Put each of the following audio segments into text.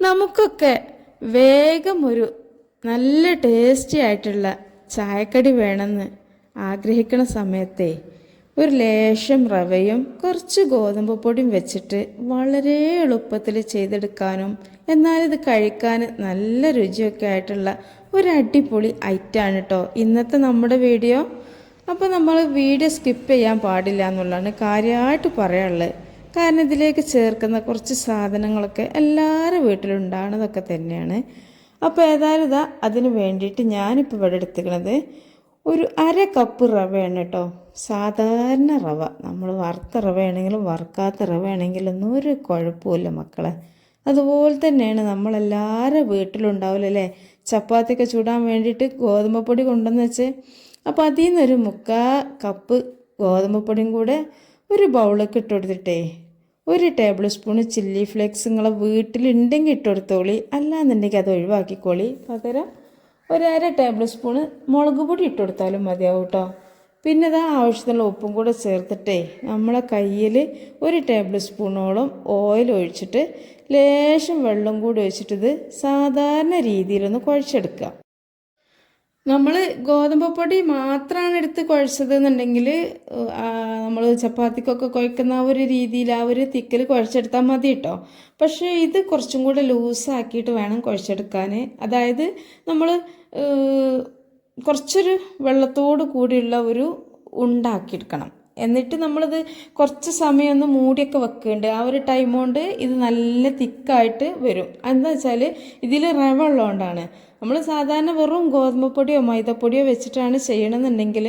നമുക്കൊക്കെ വേഗം ഒരു നല്ല ടേസ്റ്റി ആയിട്ടുള്ള ചായക്കടി വേണമെന്ന് ആഗ്രഹിക്കുന്ന സമയത്തെ ഒരു ലേശം റവയും കുറച്ച് ഗോതമ്പ് പൊടിയും വെച്ചിട്ട് വളരെ എളുപ്പത്തിൽ ചെയ്തെടുക്കാനും എന്നാൽ ഇത് കഴിക്കാൻ നല്ല രുചിയൊക്കെ ആയിട്ടുള്ള ഒരു അടിപൊളി ഐറ്റാണ് കേട്ടോ ഇന്നത്തെ നമ്മുടെ വീഡിയോ അപ്പോൾ നമ്മൾ വീഡിയോ സ്കിപ്പ് ചെയ്യാൻ പാടില്ല എന്നുള്ളതാണ് കാര്യമായിട്ട് പറയാനുള്ളത്. കാരണം ഇതിലേക്ക് ചേർക്കുന്ന കുറച്ച് സാധനങ്ങളൊക്കെ എല്ലാവരുടെ വീട്ടിലും ഉണ്ടാകുന്നതൊക്കെ തന്നെയാണ്. അപ്പോൾ ഏതായാലും ഇതാ അതിന് വേണ്ടിയിട്ട് ഞാനിപ്പോൾ ഇവിടെ എടുത്തിരിക്കുന്നത് ഒരു അര കപ്പ് റവയാണ് കേട്ടോ. സാധാരണ റവ. നമ്മൾ വറുത്ത റവയാണെങ്കിലും വറുക്കാത്ത റവയാണെങ്കിലൊന്നും ഒരു കുഴപ്പമില്ല മക്കളെ. അതുപോലെ തന്നെയാണ് നമ്മളെല്ലാവരുടെ വീട്ടിലുണ്ടാവില്ല അല്ലേ? ചപ്പാത്തിയൊക്കെ ചൂടാൻ വേണ്ടിയിട്ട് ഗോതമ്പ് പൊടി കൊണ്ടുവന്ന് വെച്ച് അപ്പോൾ അതിൽ നിന്നൊരു മുക്കാ കപ്പ് ഗോതമ്പ് പൊടിയും കൂടെ ഒരു ബൗളൊക്കെ ഇട്ട് കൊടുത്തിട്ടേ ഒരു ടേബിൾ സ്പൂൺ ചില്ലി ഫ്ലേക്സ് നിങ്ങളെ വീട്ടിലുണ്ടെങ്കിൽ ഇട്ട് കൊടുത്തോളി അല്ലാന്നുണ്ടെങ്കിൽ അത് ഒഴിവാക്കിക്കോളി. പകരം ഒരു അര ടേബിൾ സ്പൂണ് മുളക് പൊടി ഇട്ട് കൊടുത്താലും മതിയാവും കേട്ടോ പിന്നെ അത് ആവശ്യത്തിനുള്ള ഉപ്പും കൂടെ ചേർത്തിട്ടേ നമ്മളെ കയ്യിൽ ഒരു ടേബിൾ സ്പൂണോളം ഓയിൽ ഒഴിച്ചിട്ട് ലേശം വെള്ളം കൂടി ഒഴിച്ചിട്ട് ഇത് സാധാരണ രീതിയിലൊന്ന് കുഴച്ചെടുക്കുക. നമ്മൾ ഗോതമ്പ് പൊടി മാത്രമാണ് എടുത്ത് കുഴച്ചത് എന്നുണ്ടെങ്കിൽ നമ്മൾ ചപ്പാത്തിക്കൊക്കെ കുഴക്കുന്ന ആ ഒരു രീതിയിൽ ആ ഒരു തിക്കിൽ കുഴച്ചെടുത്താൽ മതി കേട്ടോ പക്ഷേ ഇത് കുറച്ചും കൂടെ ലൂസാക്കിയിട്ട് വേണം കുഴച്ചെടുക്കാൻ അതായത് നമ്മൾ കുറച്ചൊരു വെള്ളത്തോട് കൂടിയുള്ള ഒരു ഉണ്ടാക്കിയെടുക്കണം. എന്നിട്ട് നമ്മളിത് കുറച്ച് സമയം ഒന്ന് മൂടിയൊക്കെ വെക്കുന്നുണ്ട് ആ ഒരു ടൈം കൊണ്ട് ഇത് നല്ല തിക്കായിട്ട് വരും. എന്താ വെച്ചാൽ ഇതിൽ റവ ഉള്ളതുകൊണ്ടാണ് നമ്മൾ സാധാരണ വെറും ഗോതമ്പ് പൊടിയോ മൈദപ്പൊടിയോ വെച്ചിട്ടാണ് ചെയ്യണമെന്നുണ്ടെങ്കിൽ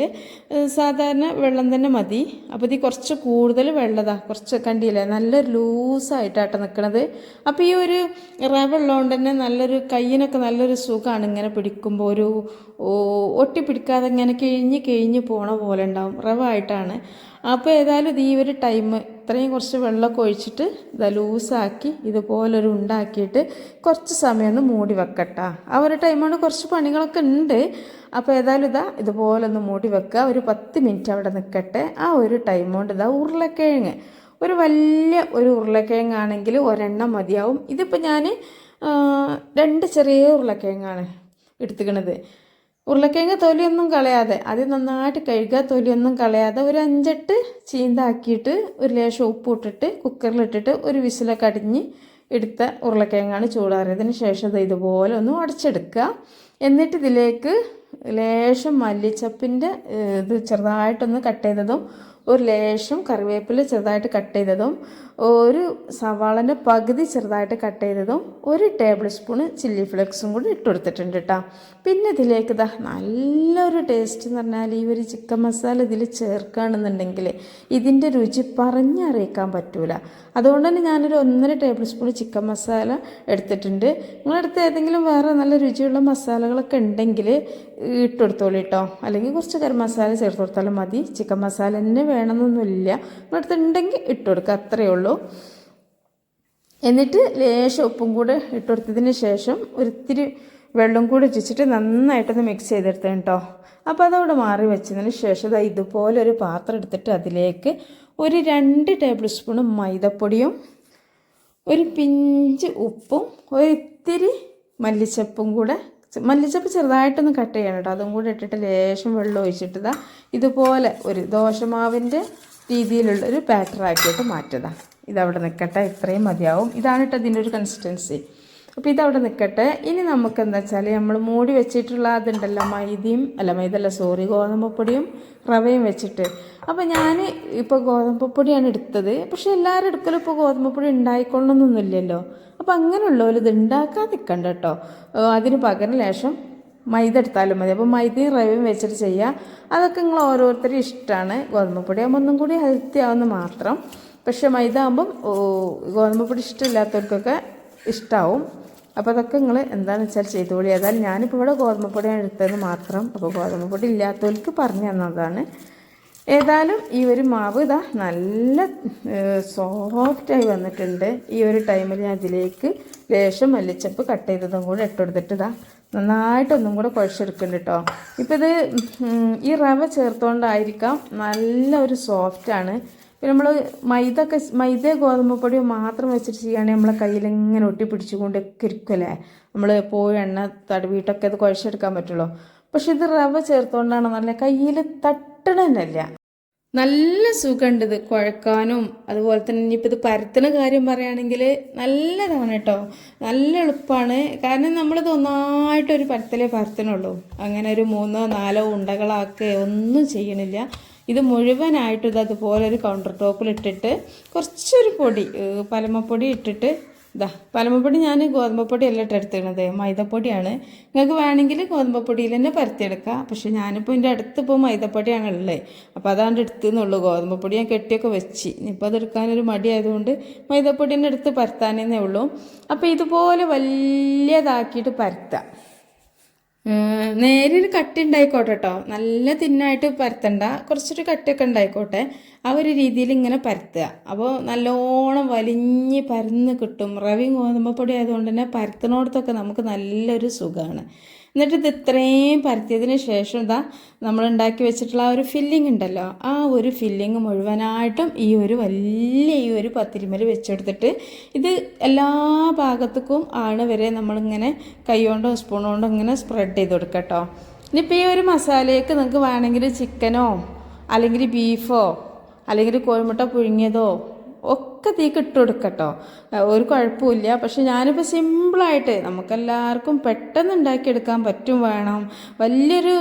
സാധാരണ വെള്ളം തന്നെ മതി. അപ്പോൾ ഇത് കുറച്ച് കൂടുതൽ വെള്ളതാണ് കുറച്ച് കണ്ടില്ലേ? നല്ലൊരു ലൂസായിട്ടാട്ടോ നിൽക്കണത് അപ്പോൾ ഈ ഒരു റവ ഉള്ളതുകൊണ്ട് തന്നെ നല്ലൊരു കയ്യിനൊക്കെ നല്ലൊരു സുഖമാണ് ഇങ്ങനെ പിടിക്കുമ്പോൾ ഒരു ഒട്ടി പിടിക്കാതെ ഇങ്ങനെ കിഴിഞ്ഞ് കിഴിഞ്ഞ് പോണ പോലെ ഉണ്ടാവും റവ ആയിട്ടാണ്. അപ്പോൾ ഏതായാലും ഇത് ഈ ഒരു ടൈം ഇത്രയും കുറച്ച് വെള്ളമൊക്കെ ഒഴിച്ചിട്ട് ഇതാ ലൂസാക്കി ഇതുപോലൊരു ഉണ്ടാക്കിയിട്ട് കുറച്ച് സമയം ഒന്ന് മൂടി വെക്കട്ടാ. ആ ഒരു ടൈമാണ് കുറച്ച് പണികളൊക്കെ ഉണ്ട്. അപ്പോൾ ഏതായാലും ഇതാ ഇതുപോലെ ഒന്ന് മൂടി വെക്കുക. ഒരു പത്ത് മിനിറ്റ് അവിടെ നിൽക്കട്ടെ. ആ ഒരു ടൈം കൊണ്ട് ഇതാ ഉരുളക്കിഴങ്ങ്. ഒരു വലിയ ഒരു ഉരുളക്കിഴങ്ങാണെങ്കിൽ ഒരെണ്ണം മതിയാവും. ഇതിപ്പോൾ ഞാൻ രണ്ട് ചെറിയ ഉരുളക്കിഴങ്ങാണ് എടുത്തുക്കണത്. ഉരുളക്കിഴങ്ങ് തൊലിയൊന്നും കളയാതെ അത് നന്നായിട്ട് കഴുകുക തൊലിയൊന്നും കളയാതെ ഒരു അഞ്ചെട്ട് ചീന്താക്കിയിട്ട് ഒരു ലേശം ഉപ്പ് ഇട്ടിട്ട് കുക്കറിലിട്ടിട്ട് ഒരു വിസിലൊക്കെ അടിഞ്ഞ് എടുത്ത ഉരുളക്കിഴങ്ങാണ് ചൂടാറിയതിന് ശേഷം ഇത് ഇതുപോലെ ഒന്ന് അടച്ചെടുക്കുക. എന്നിട്ട് ഇതിലേക്ക് ലേശം മല്ലിച്ചപ്പിന്റെ ഇത് ചെറുതായിട്ടൊന്ന് കട്ട് ചെയ്തതും ഒരു ലേശം കറിവേപ്പില ചെറുതായിട്ട് കട്ട് ചെയ്തതും ഒരു സവാളന്റെ പകുതി ചെറുതായിട്ട് കട്ട് ചെയ്തതും ഒരു ടേബിൾ സ്പൂൺ ചില്ലി ഫ്ലേക്സും കൂടി ഇട്ട് കൊടുത്തിട്ടുണ്ട് കേട്ടോ പിന്നെ ഇതിലേക്ക് ഇതാ നല്ലൊരു ടേസ്റ്റ് എന്ന് പറഞ്ഞാൽ ഈ ഒരു ചിക്കൻ മസാല ഇതിൽ ചേർക്കുകയാണെന്നുണ്ടെങ്കിൽ ഇതിന്റെ രുചി പറഞ്ഞറിയിക്കാൻ പറ്റൂല. അതുകൊണ്ട് തന്നെ ഞാനൊരു ഒന്നര ടേബിൾ സ്പൂൺ ചിക്കൻ മസാല എടുത്തിട്ടുണ്ട്. നിങ്ങളടുത്ത് ഏതെങ്കിലും വേറെ നല്ല രുചിയുള്ള മസാലകളൊക്കെ ഉണ്ടെങ്കിൽ ഇട്ടുകൊടുത്തോളൂ കേട്ടോ അല്ലെങ്കിൽ കുറച്ച് ഗരം മസാല ചേർത്ത് കൊടുത്താലും മതി. ചിക്കൻ മസാല തന്നെ വേണമെന്നൊന്നുമില്ല. നിങ്ങളടുത്ത് ഉണ്ടെങ്കിൽ ഇട്ട് കൊടുക്കുക അത്രയേ ഉള്ളൂ. എന്നിട്ട് ലേശം ഉപ്പും കൂടെ ഇട്ടുകൊടുത്തതിന് ശേഷം ഒരിത്തിരി വെള്ളം കൂടി ഒഴിച്ചിട്ട് നന്നായിട്ടൊന്ന് മിക്സ് ചെയ്തെടുത്തേ കേട്ടോ അപ്പോൾ അതവിടെ മാറി വെച്ചതിന് ശേഷം ഇതാ ഇതുപോലെ ഒരു പാത്രം എടുത്തിട്ട് അതിലേക്ക് ഒരു രണ്ട് ടേബിൾ സ്പൂൺ മൈദപ്പൊടിയും ഒരു പിഞ്ച് ഉപ്പും ഒരിത്തിരി മല്ലിച്ചപ്പും കൂടെ മല്ലിച്ചപ്പ് ചെറുതായിട്ടൊന്ന് കട്ട് ചെയ്യണം കേട്ടോ. അതും കൂടെ ഇട്ടിട്ട് ലേശം വെള്ളം ഒഴിച്ചിട്ട് ഇതാ ഇതുപോലെ ഒരു ദോശമാവിന്റെ രീതിയിലുള്ള ഒരു പാറ്റർ ആക്കിയിട്ട് മാറ്റുക. ഇതവിടെ നിൽക്കട്ടെ ഇത്രയും മതിയാവും. ഇതാണ് കേട്ടോ ഇതിന്റെ ഒരു കൺസിസ്റ്റൻസി അപ്പോൾ ഇതവിടെ നിൽക്കട്ടെ ഇനി നമുക്ക് എന്താ വെച്ചാൽ നമ്മൾ മൂടി വെച്ചിട്ടുള്ള അതുണ്ടല്ലോ മൈദയും അല്ല മൈദല്ല സോറി ഗോതമ്പ് പൊടിയും റവയും വെച്ചിട്ട്. അപ്പോൾ ഞാൻ ഇപ്പോൾ ഗോതമ്പ് പൊടിയാണ് എടുത്തത്. പക്ഷേ എല്ലാവരും എടുക്കലും ഇപ്പോൾ ഗോതമ്പ് പൊടി ഉണ്ടായിക്കൊള്ളണമെന്നൊന്നുമില്ലല്ലോ അപ്പോൾ അങ്ങനെയുള്ളവർ ഇത് ഉണ്ടാക്കാൻ നിൽക്കണ്ട കേട്ടോ. അതിന് പകരം ലേശം മൈദ എടുത്താലും മതി. അപ്പോൾ മൈദയും റവയും വെച്ചിട്ട് ചെയ്യുക അതൊക്കെ നിങ്ങൾ ഓരോരുത്തരും ഇഷ്ടമാണ്. ഗോതമ്പ് പൊടി ആകുമ്പോൾ ഒന്നും കൂടി ഹെൽത്തി ആവുന്ന മാത്രം. പക്ഷേ മൈദ ആകുമ്പം ഗോതമ്പ് പൊടി ഇഷ്ടമില്ലാത്തവർക്കൊക്കെ ഇഷ്ടമാവും അപ്പോൾ അതൊക്കെ നിങ്ങൾ എന്താണെന്ന് വെച്ചാൽ ചെയ്തോളി അതായത് ഞാനിപ്പോൾ ഇവിടെ ഗോതമ്പ് പൊടിയാണ് എടുത്തതെന്ന് മാത്രം. അപ്പോൾ ഗോതമ്പ് പൊടി ഇല്ലാത്തവർക്ക് പറഞ്ഞു തന്നതാണ്. ഏതായാലും ഈ ഒരു മാവ് ഇതാ നല്ല സോഫ്റ്റായി വന്നിട്ടുണ്ട്. ഈ ഒരു ടൈമിൽ ഞാൻ അതിലേക്ക് ലേശം മല്ലിച്ചപ്പ് കട്ട് ചെയ്തതും കൂടെ ഇട്ടുകൊടുത്തിട്ട് ഇതാ നന്നായിട്ടൊന്നും കൂടെ കുഴച്ചെടുക്കുന്നുണ്ട് കേട്ടോ ഇപ്പോൾ ഇത് ഈ റവ ചേർത്തുകൊണ്ടായിരിക്കാം നല്ല ഒരു സോഫ്റ്റാണ് പിന്നെ നമ്മൾ മൈദ ഒക്കെ മൈദ ഗോതമ്പ് പൊടിയോ മാത്രം വെച്ചിട്ട് ചെയ്യുകയാണെങ്കിൽ നമ്മളെ കയ്യിൽ ഇങ്ങനെ ഒട്ടിപ്പിടിച്ചുകൊണ്ടൊക്കെ ഇരിക്കുമല്ലേ നമ്മൾ പോയി എണ്ണ തടവിയിട്ടൊക്കെ അത് കുഴച്ചെടുക്കാൻ പറ്റുള്ളൂ. പക്ഷെ ഇത് റവ ചേർത്തുകൊണ്ടാണ് നല്ല കയ്യിൽ തട്ടണന്നല്ല. നല്ല സുഖമുണ്ട് ഇത് കുഴക്കാനും അതുപോലെ തന്നെ ഇനിയിപ്പോൾ ഇത് പരത്തുന്ന കാര്യം പറയുകയാണെങ്കിൽ നല്ലതാണ് കേട്ടോ. നല്ല എളുപ്പമാണ് കാരണം നമ്മളിത് ഒന്നായിട്ടൊരു പരത്തലേ പരത്തണുള്ളൂ. അങ്ങനെ ഒരു മൂന്നോ നാലോ ഉണ്ടകളാക്കുക ഒന്നും ചെയ്യണില്ല. ഇത് മുഴുവനായിട്ട് ഇത് അതുപോലെ ഒരു കൗണ്ടർ ടോപ്പിൽ ഇട്ടിട്ട് കുറച്ചൊരു പൊടി പലമപ്പൊടി ഇട്ടിട്ട് ഇതാ പലമപ്പൊടി ഞാൻ ഗോതമ്പപ്പൊടി അല്ല ഇട്ട് എടുത്തിരുന്നത് മൈദപ്പൊടിയാണ്. നിങ്ങൾക്ക് വേണമെങ്കിൽ ഗോതമ്പപ്പൊടിയിൽ തന്നെ പരത്തിയെടുക്കാം. പക്ഷെ ഞാനിപ്പോൾ എന്റെ അടുത്ത് ഇപ്പോൾ മൈദപ്പൊടിയാണ് ഉള്ളത്. അപ്പോൾ അതാണ്ട് എടുത്തുന്നുള്ളൂ ഗോതമ്പപ്പൊടി ഞാൻ കെട്ടിയൊക്കെ വെച്ച്. ഇനിയിപ്പോൾ അതെടുക്കാനൊരു മടിയായതുകൊണ്ട് മൈദപ്പൊടി തന്നെ എടുത്ത് പരത്താനേ ഉള്ളൂ. അപ്പോൾ ഇതുപോലെ വലിയതാക്കിയിട്ട് പരത്താം. ഏഹ് നേരെ ഒരു കട്ടി ഉണ്ടായിക്കോട്ടെ കേട്ടോ നല്ല തിന്നായിട്ട് പരത്തണ്ട. കുറച്ചൊരു കട്ടൊക്കെ ഉണ്ടായിക്കോട്ടെ. ആ ഒരു രീതിയിൽ ഇങ്ങനെ പരത്തുക. അപ്പോൾ നല്ലോണം വലിഞ്ഞ് പരന്ന് കിട്ടും. റവയും ഗോതമ്പപ്പൊടി ആയതുകൊണ്ട് തന്നെ പരത്തണോടത്തൊക്കെ നമുക്ക് നല്ലൊരു സുഖമാണ് എന്നിട്ട് ഇത് ഇത്രയും പരത്തിയതിന് ശേഷം ഇതാ നമ്മൾ ഉണ്ടാക്കി വെച്ചിട്ടുള്ള ആ ഒരു ഫില്ലിംഗ് ഉണ്ടല്ലോ. ആ ഒരു ഫില്ലിംഗ് മുഴുവനായിട്ടും ഈ ഒരു വലിയ ഈ ഒരു പത്തിരിമൽ വെച്ചെടുത്തിട്ട് ഇത് എല്ലാ ഭാഗത്തേക്കും ആണ് വരെ നമ്മളിങ്ങനെ കൈ കൊണ്ടോ സ്പൂൺ കൊണ്ടോ ഇങ്ങനെ സ്പ്രെഡ് ചെയ്ത് കൊടുക്കുക കേട്ടോ ഇനിയിപ്പോൾ ഈ ഒരു മസാലയൊക്കെ നിങ്ങൾക്ക് വേണമെങ്കിൽ ചിക്കനോ അല്ലെങ്കിൽ ബീഫോ അല്ലെങ്കിൽ കോഴിമുട്ട പുഴുങ്ങിയതോ ഒക്കെ തീക്ക് ഇട്ട് ഒരു കുഴപ്പമില്ല പക്ഷെ ഞാനിപ്പോൾ സിമ്പിളായിട്ട് നമുക്കെല്ലാവർക്കും പെട്ടെന്ന് ഉണ്ടാക്കിയെടുക്കാൻ പറ്റും വേണം. വലിയൊരു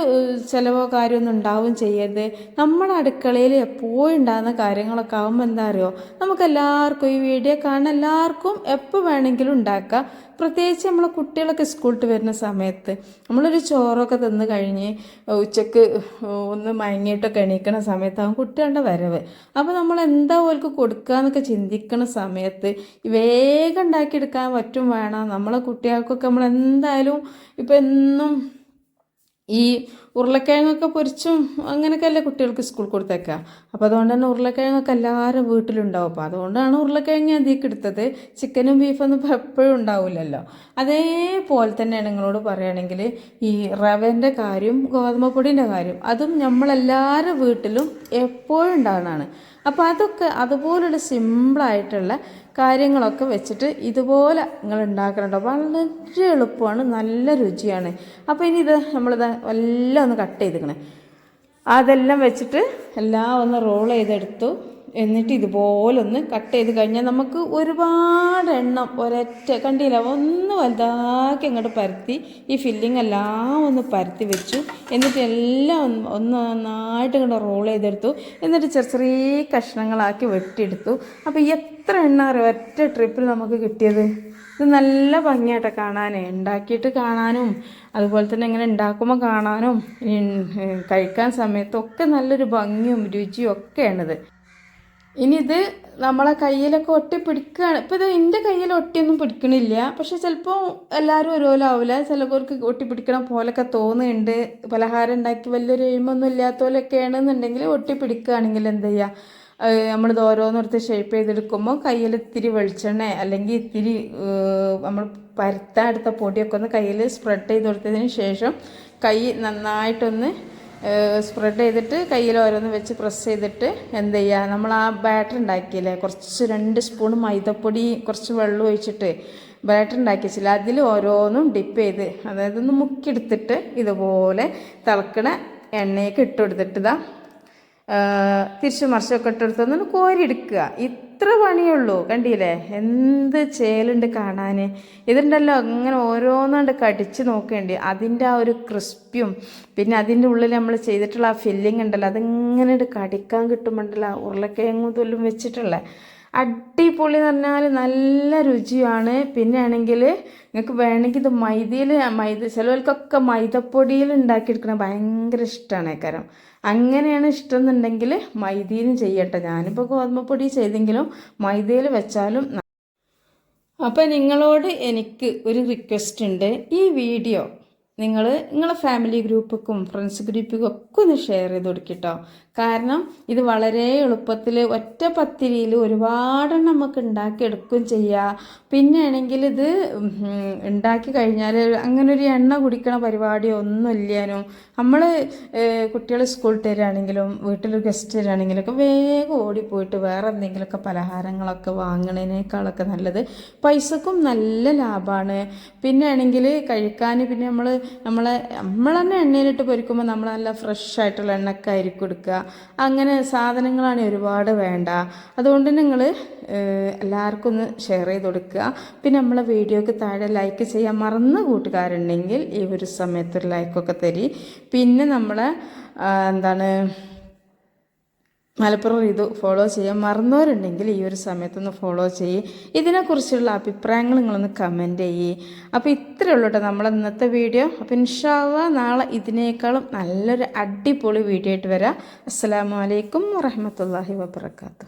ചിലവോ കാര്യമൊന്നും ഉണ്ടാവും ചെയ്യരുത്. നമ്മുടെ അടുക്കളയിൽ എപ്പോഴും ഉണ്ടാകുന്ന കാര്യങ്ങളൊക്കെ ആകുമ്പോൾ എന്താ അറിയോ? നമുക്കെല്ലാവർക്കും ഈ വീഡിയോ കാണുന്ന എല്ലാവർക്കും എപ്പോൾ വേണമെങ്കിലും ഉണ്ടാക്കാം. പ്രത്യേകിച്ച് നമ്മളെ കുട്ടികളൊക്കെ സ്കൂളിൽ വരുന്ന സമയത്ത് നമ്മളൊരു ചോറൊക്കെ തിന്ന് കഴിഞ്ഞ് ഉച്ചയ്ക്ക് ഒന്ന് മയങ്ങിയിട്ടൊക്കെ എണീക്കണ സമയത്താകും കുട്ടികളുടെ വരവ്. അപ്പോൾ നമ്മൾ എന്താ ഓർക്ക് കൊടുക്കുക എന്നൊക്കെ ചിന്തിക്കണ സമയത്ത് വേഗം ഉണ്ടാക്കിയെടുക്കാൻ പറ്റും വേണം. നമ്മളെ കുട്ടികൾക്കൊക്കെ നമ്മൾ എന്തായാലും ഇപ്പം എന്നും ഈ ഉരുളക്കിഴങ്ങൊക്കെ പൊരിച്ചും അങ്ങനെയൊക്കെ അല്ലേ കുട്ടികൾക്ക് സ്കൂൾ കൊടുത്തേക്കുക. അപ്പോൾ അതുകൊണ്ട് തന്നെ ഉരുളക്കിഴങ്ങൊക്കെ എല്ലാവരും വീട്ടിലുണ്ടാവും. അപ്പോൾ അതുകൊണ്ടാണ് ഉരുളക്കിഴങ്ങ് അധികം എടുത്തത്. ചിക്കനും ബീഫൊന്നും ഇപ്പോൾ എപ്പോഴും ഉണ്ടാവില്ലല്ലോ. അതേപോലെ തന്നെയാണ് നിങ്ങളോട് പറയുകയാണെങ്കിൽ ഈ റവന്റെ കാര്യം ഗോതമ്പ് പൊടിന്റെ കാര്യം അതും നമ്മളെല്ലാവരും വീട്ടിലും എപ്പോഴും ഉണ്ടാകുന്നതാണ് അപ്പോൾ അതൊക്കെ അതുപോലുള്ള സിമ്പിളായിട്ടുള്ള കാര്യങ്ങളൊക്കെ വെച്ചിട്ട് ഇതുപോലെ നിങ്ങൾ ഉണ്ടാക്കുന്നുണ്ടോ വളരെ എളുപ്പമാണ് നല്ല രുചിയാണ്. അപ്പോൾ ഇനി ഇത് നമ്മളിത് എല്ലാം ഒന്ന് കട്ട് ചെയ്തിക്കണേ. അതെല്ലാം വെച്ചിട്ട് എല്ലാം ഒന്ന് റോൾ ചെയ്തെടുത്തു. എന്നിട്ട് ഇതുപോലൊന്ന് കട്ട് ചെയ്ത് കഴിഞ്ഞാൽ നമുക്ക് ഒരുപാട് എണ്ണം ഒരൊറ്റ കണ്ടില്ല? ഒന്ന് വലുതാക്കി അങ്ങോട്ട് പരത്തി ഈ ഫില്ലിംഗ് എല്ലാം ഒന്ന് പരത്തി വെച്ചു. എന്നിട്ട് എല്ലാം ഒന്ന് നന്നായിട്ട് ഇങ്ങോട്ട് റോൾ ചെയ്തെടുത്തു. എന്നിട്ട് ചെറിയ ചെറിയ കഷ്ണങ്ങളാക്കി വെട്ടിയെടുത്തു. അപ്പോൾ എത്ര എണ്ണ അറിയാം? ഒറ്റ ട്രിപ്പിൽ നമുക്ക് കിട്ടിയത്. ഇത് നല്ല ഭംഗിയായിട്ട് കാണാനേ. ഉണ്ടാക്കിയിട്ട് കാണാനും അതുപോലെ തന്നെ ഇങ്ങനെ ഉണ്ടാക്കുമ്പോൾ കാണാനും കഴിക്കാൻ സമയത്തൊക്കെ നല്ലൊരു ഭംഗിയും രുചിയും ഒക്കെയാണിത്. ഇനി ഇത് നമ്മളെ കയ്യിലൊക്കെ ഒട്ടി പിടിക്കുകയാണ് ഇപ്പം ഇത് എന്റെ കയ്യിൽ ഒട്ടിയൊന്നും പിടിക്കണില്ല. പക്ഷെ ചിലപ്പോൾ എല്ലാവരും ഒരുപോലെ ആവില്ല ചിലവർക്ക് ഒട്ടി പിടിക്കണ പോലൊക്കെ തോന്നുന്നുണ്ട്. പലഹാരം ഉണ്ടാക്കി വലിയൊരു എഴുമൊന്നും ഇല്ലാത്ത പോലെയൊക്കെ ആണെന്നുണ്ടെങ്കിൽ ഒട്ടി പിടിക്കുകയാണെങ്കിൽ എന്ത് ചെയ്യുക നമ്മളിത് ഓരോന്നെടുത്ത് ഷേപ്പ് ചെയ്തെടുക്കുമ്പോൾ കയ്യിൽ ഇത്തിരി വെളിച്ചെണ്ണ അല്ലെങ്കിൽ ഇത്തിരി നമ്മൾ പരത്താൻ എടുത്ത പൊടിയൊക്കെ ഒന്ന് കയ്യിൽ സ്പ്രെഡ് ചെയ്ത് കൊടുത്തതിന് ശേഷം കൈ നന്നായിട്ടൊന്ന് സ്പ്രെഡ് ചെയ്തിട്ട് കയ്യിൽ ഓരോന്ന് വെച്ച് പ്രസ് ചെയ്തിട്ട് എന്ത് ചെയ്യുക നമ്മൾ ആ ബാറ്റർ ഉണ്ടാക്കിയില്ലേ? കുറച്ച് രണ്ട് സ്പൂൺ മൈദപ്പൊടി കുറച്ച് വെള്ളം ഒഴിച്ചിട്ട് ബാറ്റർ ഉണ്ടാക്കി വെച്ചില്ല അതിൽ ഓരോന്നും ഡിപ്പ് ചെയ്ത് അതായത് ഒന്ന് മുക്കിയെടുത്തിട്ട് ഇതുപോലെ തിളക്കണ എണ്ണയൊക്കെ ഇട്ട് കൊടുത്തിട്ട് ഇതാ തിരിച്ചു മറിച്ചൊക്കെ ഇട്ടെടുത്തൊന്ന് കോരിയെടുക്കുക. ഇത്ര പണിയുള്ളൂ കണ്ടില്ലേ? എന്ത് ചേലുണ്ട് കാണാൻ ഇതുണ്ടല്ലോ അങ്ങനെ ഓരോന്നുണ്ട് കടിച്ച് നോക്കേണ്ടി. അതിന്റെ ആ ഒരു ക്രിസ്പിയും പിന്നെ അതിന്റെ ഉള്ളിൽ നമ്മൾ ചെയ്തിട്ടുള്ള ആ ഫില്ലിംഗ് ഉണ്ടല്ലോ അതിങ്ങനെ കടിക്കാൻ കിട്ടുമ്പോണ്ടല്ലോ ഉരുളക്കിഴങ്ങും തൊല്ലും വെച്ചിട്ടുള്ള. അടിപൊളി എന്ന് പറഞ്ഞാൽ നല്ല രുചിയാണ്. പിന്നെ ആണെങ്കിൽ നിങ്ങൾക്ക് വേണമെങ്കിൽ ഇത് മൈദയിൽ മൈദ ചിലവർക്കൊക്കെ മൈദപ്പൊടിയിൽ ഉണ്ടാക്കിയെടുക്കണ ഭയങ്കര ഇഷ്ടമാണ് കാരണം അങ്ങനെയാണ് ഇഷ്ടം എന്നുണ്ടെങ്കിൽ മൈദയിലും ചെയ്യട്ടെ. ഞാനിപ്പോൾ ഗോതമ്പപ്പൊടി ചെയ്തെങ്കിലും മൈദയിൽ വെച്ചാലും അപ്പോൾ നിങ്ങളോട് എനിക്ക് ഒരു റിക്വസ്റ്റ് ഉണ്ട്. ഈ വീഡിയോ നിങ്ങൾ നിങ്ങളെ ഫാമിലി ഗ്രൂപ്പുക്കും ഫ്രണ്ട്സ് ഗ്രൂപ്പിക്കും ഒക്കെ ഒന്ന് ഷെയർ ചെയ്ത് കൊടുക്കിട്ടോ. കാരണം ഇത് വളരെ എളുപ്പത്തിൽ ഒറ്റ പത്തിരിയിൽ ഒരുപാടെണ്ണം നമുക്ക് ഉണ്ടാക്കിയെടുക്കുകയും ചെയ്യാം. പിന്നെ ആണെങ്കിൽ ഇത് ഉണ്ടാക്കി കഴിഞ്ഞാൽ അങ്ങനെ ഒരു എണ്ണ കുടിക്കണ പരിപാടി ഒന്നും ഇല്ലാനും. നമ്മൾ കുട്ടികൾ സ്കൂൾ തരാണെങ്കിലും വീട്ടിൽ ഗസ്റ്റ് തരാണെങ്കിലും ഒക്കെ വേഗം ഓടിപ്പോയിട്ട് വേറെ എന്തെങ്കിലുമൊക്കെ പലഹാരങ്ങളൊക്കെ വാങ്ങണതിനേക്കാളൊക്കെ നല്ലത്. പൈസക്കും നല്ല ലാഭമാണ് പിന്നെ ആണെങ്കിൽ കഴിക്കാൻ പിന്നെ നമ്മൾ നമ്മളെ നമ്മൾ തന്നെ എണ്ണയിലിട്ട് പൊരിക്കുമ്പോൾ നമ്മൾ നല്ല ഫ്രഷ് ആയിട്ടുള്ള എണ്ണക്ക ആയിരിക്കും കൊടുക്കുക. അങ്ങനെ സാധനങ്ങളാണ് ഒരുപാട് വേണ്ട. അതുകൊണ്ട് നിങ്ങൾ എല്ലാവർക്കും ഒന്ന് ഷെയർ ചെയ്ത് കൊടുക്കുക. പിന്നെ നമ്മളെ വീഡിയോക്ക് താഴെ ലൈക്ക് ചെയ്യാൻ മറന്ന കൂട്ടുകാരുണ്ടെങ്കിൽ ഈ ഒരു സമയത്ത് ഒരു ലൈക്കൊക്കെ തരി. പിന്നെ നമ്മളെ എന്താണ് മലപ്പുറം ഇത് ഫോളോ ചെയ്യാൻ മറന്നവരുണ്ടെങ്കിൽ ഈ ഒരു സമയത്തൊന്ന് ഫോളോ ചെയ്യ്. ഇതിനെക്കുറിച്ചുള്ള അഭിപ്രായങ്ങൾ നിങ്ങളൊന്ന് കമന്റ് ചെയ്യ്. അപ്പോൾ ഇത്രയേ ഉള്ളൂ കേട്ടോ നമ്മളെ ഇന്നത്തെ വീഡിയോ അപ്പോൾ ഇൻഷാവ നാളെ ഇതിനേക്കാളും നല്ലൊരു അടിപൊളി വീഡിയോ ആയിട്ട് വരാം. അസ്സാം വലൈക്കും വറഹമത്തല്ലാഹി വാബർക്കാത്തു